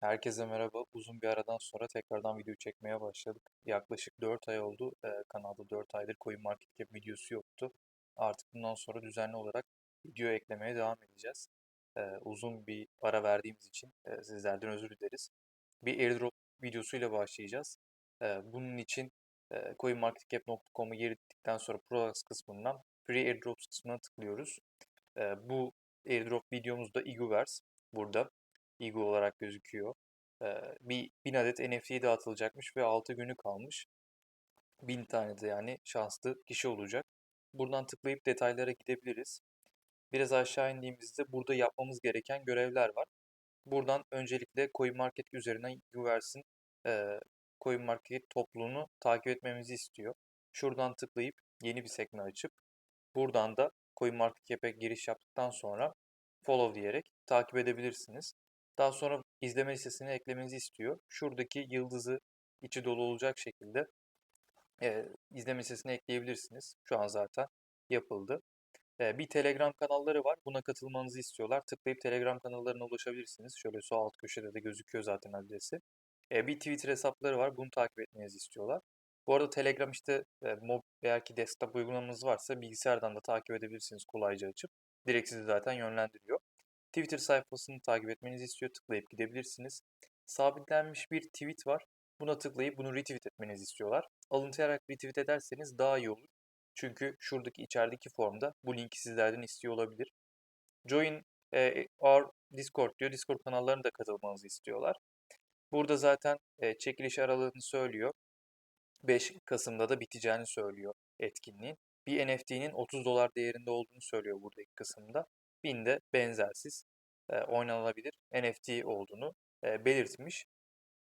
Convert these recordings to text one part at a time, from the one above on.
Herkese merhaba. Uzun bir aradan sonra tekrardan video çekmeye başladık. Yaklaşık 4 ay oldu. Ee, kanalda 4 aydır CoinMarketCap videosu yoktu. Artık bundan sonra düzenli olarak video eklemeye devam edeceğiz. Ee, uzun bir ara verdiğimiz için e, sizlerden özür dileriz. Bir airdrop videosuyla başlayacağız. Ee, bunun için e, CoinMarketCap.com'u girdikten sonra Products kısmından Free Airdrops kısmına tıklıyoruz. Ee, bu airdrop videomuzda Iguverse burada. Igu olarak gözüküyor. Ee, bir 1000 adet NFT dağıtılacakmış ve 6 günü kalmış. 1000 tane de yani şanslı kişi olacak. Buradan tıklayıp detaylara gidebiliriz. Biraz aşağı indiğimizde burada yapmamız gereken görevler var. Buradan öncelikle CoinMarket üzerinden Uverse'in e, CoinMarket topluluğunu takip etmemizi istiyor. Şuradan tıklayıp yeni bir sekme açıp buradan da CoinMarketCap'e giriş yaptıktan sonra follow diyerek takip edebilirsiniz. Daha sonra izleme listesine eklemenizi istiyor. Şuradaki yıldızı içi dolu olacak şekilde e, izleme listesine ekleyebilirsiniz. Şu an zaten yapıldı. E, bir Telegram kanalları var. Buna katılmanızı istiyorlar. Tıklayıp Telegram kanallarına ulaşabilirsiniz. Şöyle sol alt köşede de gözüküyor zaten adresi. E, bir Twitter hesapları var. Bunu takip etmenizi istiyorlar. Bu arada Telegram işte e, mob veya ki desktop uygulamanız varsa bilgisayardan da takip edebilirsiniz kolayca açıp. Direkt sizi zaten yönlendiriyor. Twitter sayfasını takip etmenizi istiyor. Tıklayıp gidebilirsiniz. Sabitlenmiş bir tweet var. Buna tıklayıp bunu retweet etmenizi istiyorlar. Alıntıyarak retweet ederseniz daha iyi olur. Çünkü şuradaki içerideki formda bu linki sizlerden istiyor olabilir. Join e, our Discord diyor. Discord kanallarına da katılmanızı istiyorlar. Burada zaten e, çekiliş aralığını söylüyor. 5 Kasım'da da biteceğini söylüyor etkinliğin. Bir NFT'nin 30 dolar değerinde olduğunu söylüyor buradaki kısımda. Bin de benzersiz e, oynanabilir NFT olduğunu e, belirtmiş.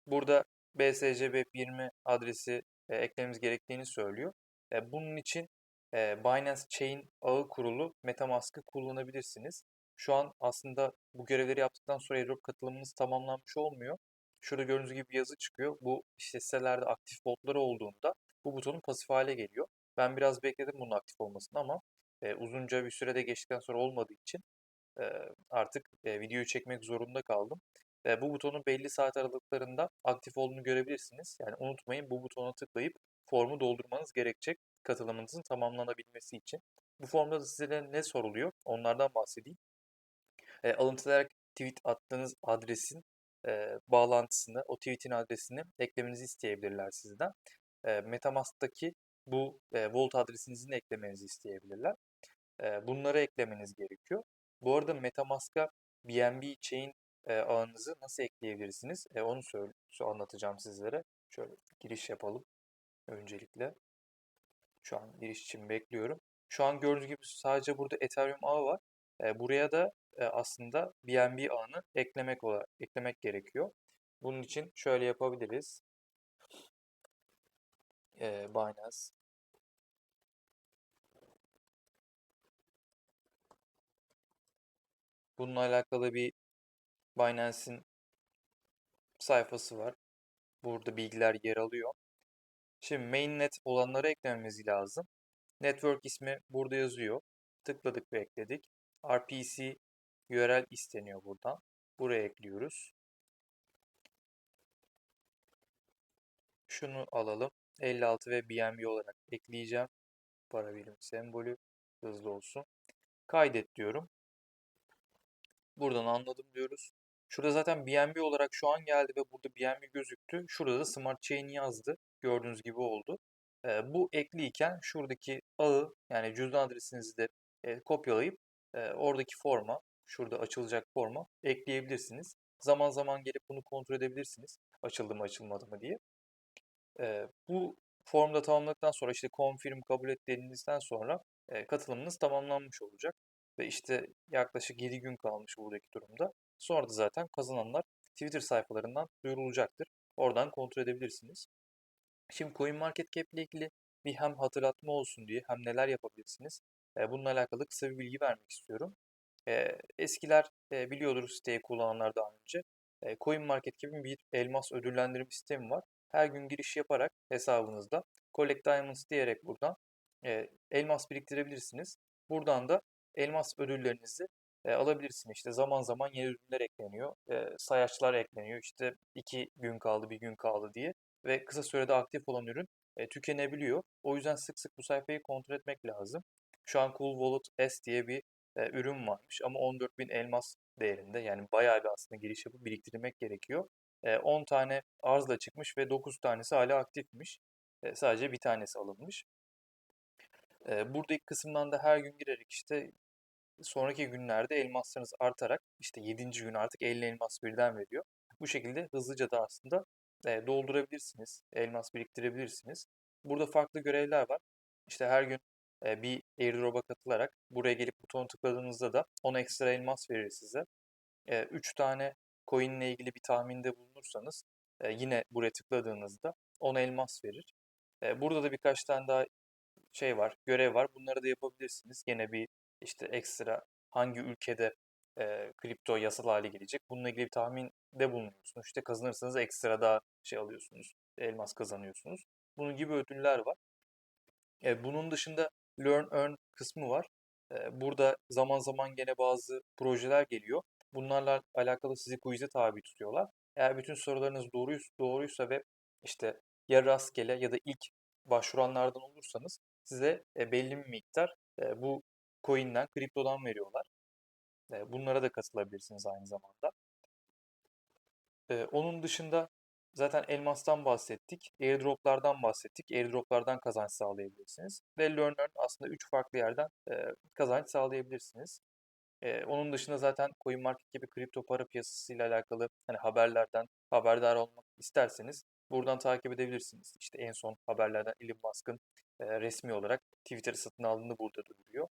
Burada BSC BEP20 adresi e, eklememiz gerektiğini söylüyor. E, bunun için e, Binance Chain ağı kurulu Metamask'ı kullanabilirsiniz. Şu an aslında bu görevleri yaptıktan sonra airdrop katılımınız tamamlanmış olmuyor. Şurada gördüğünüz gibi bir yazı çıkıyor. Bu işte sitelerde aktif botları olduğunda bu butonun pasif hale geliyor. Ben biraz bekledim bunun aktif olmasını ama e, uzunca bir sürede geçtikten sonra olmadığı için e, artık e, videoyu çekmek zorunda kaldım. E, bu butonun belli saat aralıklarında aktif olduğunu görebilirsiniz. Yani unutmayın bu butona tıklayıp formu doldurmanız gerekecek katılımınızın tamamlanabilmesi için. Bu formda da size ne soruluyor? Onlardan bahsedeyim. E, alıntılayarak tweet attığınız adresin e, bağlantısını, o tweetin adresini eklemenizi isteyebilirler sizden. E, Metamask'taki bu e, Vault adresinizi eklemenizi isteyebilirler. E, bunları eklemeniz gerekiyor. Bu arada Metamask'a BNB Chain ağınızı nasıl ekleyebilirsiniz? Onu anlatacağım sizlere. Şöyle giriş yapalım öncelikle. Şu an giriş için bekliyorum. Şu an gördüğünüz gibi sadece burada Ethereum ağı var. Buraya da aslında BNB ağını eklemek olarak eklemek gerekiyor. Bunun için şöyle yapabiliriz. E, Binance Bununla alakalı bir Binance'in sayfası var. Burada bilgiler yer alıyor. Şimdi mainnet olanları eklememiz lazım. Network ismi burada yazıyor. Tıkladık ve ekledik. RPC URL isteniyor buradan. Buraya ekliyoruz. Şunu alalım. 56 ve BNB olarak ekleyeceğim. Para birim sembolü hızlı olsun. Kaydet diyorum. Buradan anladım diyoruz. Şurada zaten BNB olarak şu an geldi ve burada BNB gözüktü. Şurada da Smart Chain yazdı. Gördüğünüz gibi oldu. E, bu ekliyken şuradaki ağı yani cüzdan adresinizi de e, kopyalayıp e, oradaki forma, şurada açılacak forma ekleyebilirsiniz. Zaman zaman gelip bunu kontrol edebilirsiniz. Açıldı mı açılmadı mı diye. E, bu formda tamamladıktan sonra işte confirm kabul et dediğinizden sonra e, katılımınız tamamlanmış olacak. Ve işte yaklaşık 7 gün kalmış buradaki durumda. Sonra da zaten kazananlar Twitter sayfalarından duyurulacaktır. Oradan kontrol edebilirsiniz. Şimdi CoinMarketCap ile ilgili bir hem hatırlatma olsun diye hem neler yapabilirsiniz. Bununla alakalı kısa bir bilgi vermek istiyorum. Eskiler biliyordur siteyi kullananlar daha önce. CoinMarketCap'in bir elmas ödüllendirme sistemi var. Her gün giriş yaparak hesabınızda Collect Diamonds diyerek buradan elmas biriktirebilirsiniz. Buradan da elmas ödüllerinizi e, alabilirsin. İşte zaman zaman yeni ürünler ekleniyor. E, sayaçlar ekleniyor. İşte iki gün kaldı, bir gün kaldı diye. Ve kısa sürede aktif olan ürün e, tükenebiliyor. O yüzden sık sık bu sayfayı kontrol etmek lazım. Şu an Cool Wallet S diye bir e, ürün varmış ama 14.000 elmas değerinde. Yani bayağı bir aslında giriş yapıp biriktirmek gerekiyor. E, 10 tane arzla çıkmış ve 9 tanesi hala aktifmiş. E, sadece bir tanesi alınmış. E, buradaki kısımdan da her gün girerek işte sonraki günlerde elmaslarınız artarak işte 7. gün artık 50 elmas birden veriyor. Bu şekilde hızlıca da aslında e, doldurabilirsiniz. Elmas biriktirebilirsiniz. Burada farklı görevler var. İşte her gün e, bir airdrop'a katılarak buraya gelip buton tıkladığınızda da 10 ekstra elmas verir size. 3 tane coin ile ilgili bir tahminde bulunursanız e, yine buraya tıkladığınızda 10 elmas verir. E, burada da birkaç tane daha şey var, görev var. Bunları da yapabilirsiniz. Yine bir işte ekstra hangi ülkede e, kripto yasal hale gelecek. Bununla ilgili bir tahminde bulunuyorsunuz. İşte kazanırsanız ekstra daha şey alıyorsunuz. Elmas kazanıyorsunuz. Bunun gibi ödüller var. E, bunun dışında Learn Earn kısmı var. E, burada zaman zaman gene bazı projeler geliyor. Bunlarla alakalı sizi quiz'e tabi tutuyorlar. Eğer bütün sorularınız doğruysa, doğruysa ve işte ya rastgele ya da ilk başvuranlardan olursanız size belli bir miktar bu coin'den, kriptodan veriyorlar. E, bunlara da katılabilirsiniz aynı zamanda. E, onun dışında zaten elmastan bahsettik, airdroplardan bahsettik. Airdroplardan kazanç sağlayabilirsiniz. Ve Learn aslında 3 farklı yerden e, kazanç sağlayabilirsiniz. Ee, onun dışında zaten CoinMarket gibi kripto para piyasası ile alakalı hani haberlerden haberdar olmak isterseniz buradan takip edebilirsiniz. İşte en son haberlerden Elon Musk'ın e, resmi olarak Twitter'ı satın aldığını burada duyuruyor.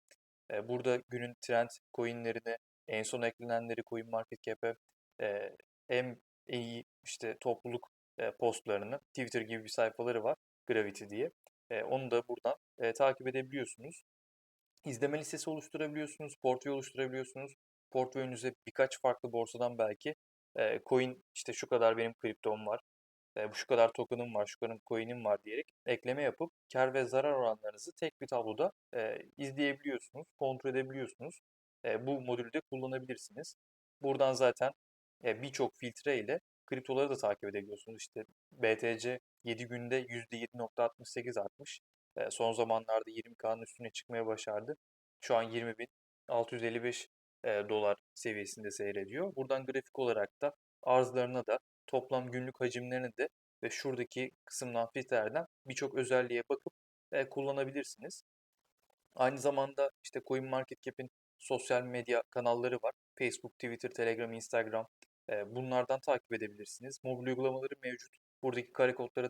Burada günün trend coinlerini, en son eklenenleri CoinMarketCap'e e, en iyi işte topluluk postlarını Twitter gibi bir sayfaları var. Gravity diye. Onu da buradan takip edebiliyorsunuz. İzleme listesi oluşturabiliyorsunuz, portföy oluşturabiliyorsunuz. Portföyünüze birkaç farklı borsadan belki e, coin işte şu kadar benim kriptom var, e, şu kadar token'ım var, şu kadar coin'im var diyerek ekleme yapıp kar ve zarar oranlarınızı tek bir tabloda e, izleyebiliyorsunuz, kontrol edebiliyorsunuz. E, bu modülü de kullanabilirsiniz. Buradan zaten e, birçok filtre ile kriptoları da takip edebiliyorsunuz. İşte BTC 7 günde %7.68 artmış. Son zamanlarda 20K'nın üstüne çıkmaya başardı. Şu an 20.655 e, dolar seviyesinde seyrediyor. Buradan grafik olarak da arzlarına da toplam günlük hacimlerini de ve şuradaki kısımdan filtrelerden birçok özelliğe bakıp e, kullanabilirsiniz. Aynı zamanda işte CoinMarketCap'in sosyal medya kanalları var. Facebook, Twitter, Telegram, Instagram. E, bunlardan takip edebilirsiniz. Mobil uygulamaları mevcut. Buradaki kare kodları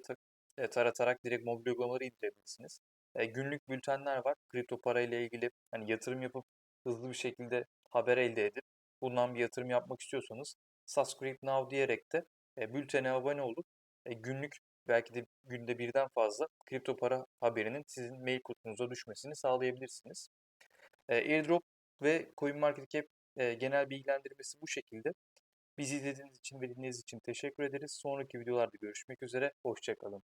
e, taratarak direkt mobil uygulamaları indirebilirsiniz. E, günlük bültenler var. Kripto para ile ilgili hani yatırım yapıp hızlı bir şekilde haber elde edip bundan bir yatırım yapmak istiyorsanız Subscribe Now diyerek de e, bültene abone olup e, günlük belki de günde birden fazla kripto para haberinin sizin mail kutunuza düşmesini sağlayabilirsiniz. E, airdrop ve CoinMarketCap e, genel bilgilendirmesi bu şekilde. Bizi izlediğiniz için ve dinlediğiniz için teşekkür ederiz. Sonraki videolarda görüşmek üzere. Hoşçakalın.